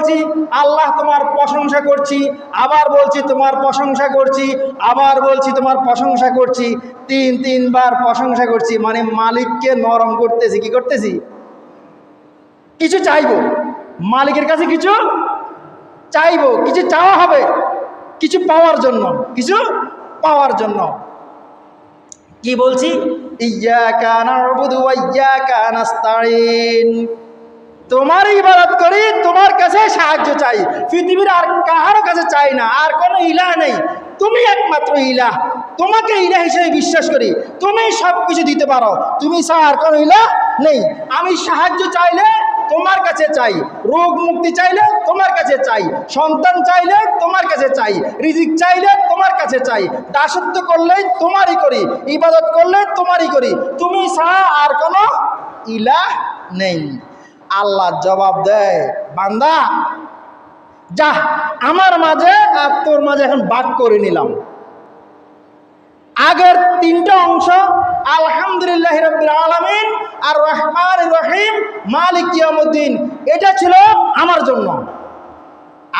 বলছি, আল্লাহ তোমার প্রশংসা করছি, আবার বলছি তোমার প্রশংসা করছি, আবার বলছি তোমার প্রশংসা করছি, তিন, তিনবার প্রশংসা করছি মানে মালিককে নরম করতেছি, কি করতেছি? কিছু চাইব। মালিকের কাছে কিছু চাইব। কিছু চাওয়া হবে, কিছু পাওয়ার জন্য, কিছু পাওয়ার জন্য। কি বলছি? তোমার ইবাদত করি, তোমার কাছে সাহায্য চাই? পৃথিবীর আর কাহারও কাছে চাই না, আর কোনো ইলাহ নেই। তুমি একমাত্র ইলাহ তোমাকে ইলাহ হিসেবে বিশ্বাস করি। তুমি সব কিছু দিতে পারো। তুমি ছাড়া আর কোনো ইলাহ নেই। আমি সাহায্য চাইলে তোমার কাছে চাই। রোগ মুক্তি চাইলে তোমার কাছে চাই। সন্তান চাইলে তোমার কাছে চাই। রিজিক চাইলে তোমার কাছে চাই। দাসত্ব করলে তোমারই করি। ইবাদত করলে তোমারই করি। তুমি ছাড়া আর কোনো ইলাহ নেই। আল্লাহ জবাব দেয়, বান্দা, যা আমার মাঝে আর তোর মাঝে এখন বাদ করে নিলাম। আগের তিনটা অংশ, আলহামদুলিল্লাহ আলমিন, আর রহমান রহিম, মালিক ইয়ামুদ্দিন এটা ছিল আমার জন্য।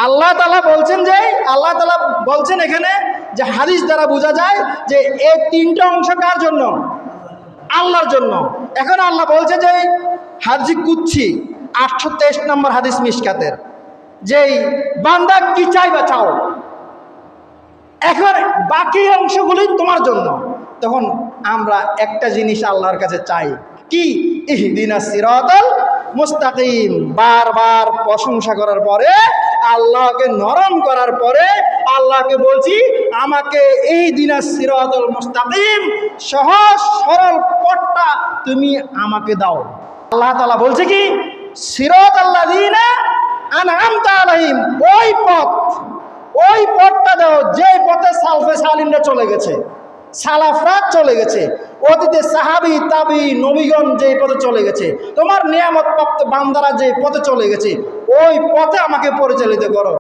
আল্লাহ তালা বলছেন যে, আল্লাহ তালা বলছেন এখানে যে হাদিস দ্বারা বোঝা যায় যে এই তিনটা অংশ কার জন্য? আল্লাহর জন্য। এখন আল্লাহ বলছে যে হাজি কুচ্ছি, আটশো তেইশ নম্বর হাদিস মিসকাতের। যেই, বান্দা কি চাইবা চাও? এখন বাকি অংশগুলি তোমার জন্য। তখন আমরা একটা জিনিস আল্লাহর কাছে চাই। কি? ইহদিনা সিরাতাল মুস্তাকিম। বারবার প্রশংসা করার পরে আল্লাহকে নরম করার পরে আল্লাহকে বলছি, আমাকে এই দিনা সিরাতাল মুস্তাকিম সহজ, সরল পথটা তুমি আমাকে দাও। আল্লাহ তাআলা বলছে কি? সিরাত আল্লাহ দিনা আনআমতা আলাইহিম, ওই পথ, ওই পথটা দাও যে পথে সালফে সালিনরা চলে গেছে সালাফরা চলে গেছে, অতীতে সাহাবি, তাবি, নবীগণ যে পথে চলে গেছে, তোমার নিয়ামত প্রাপ্ত বান্দারা যে পথে চলে গেছে ওই পথে আমাকে পরিচালিত করো।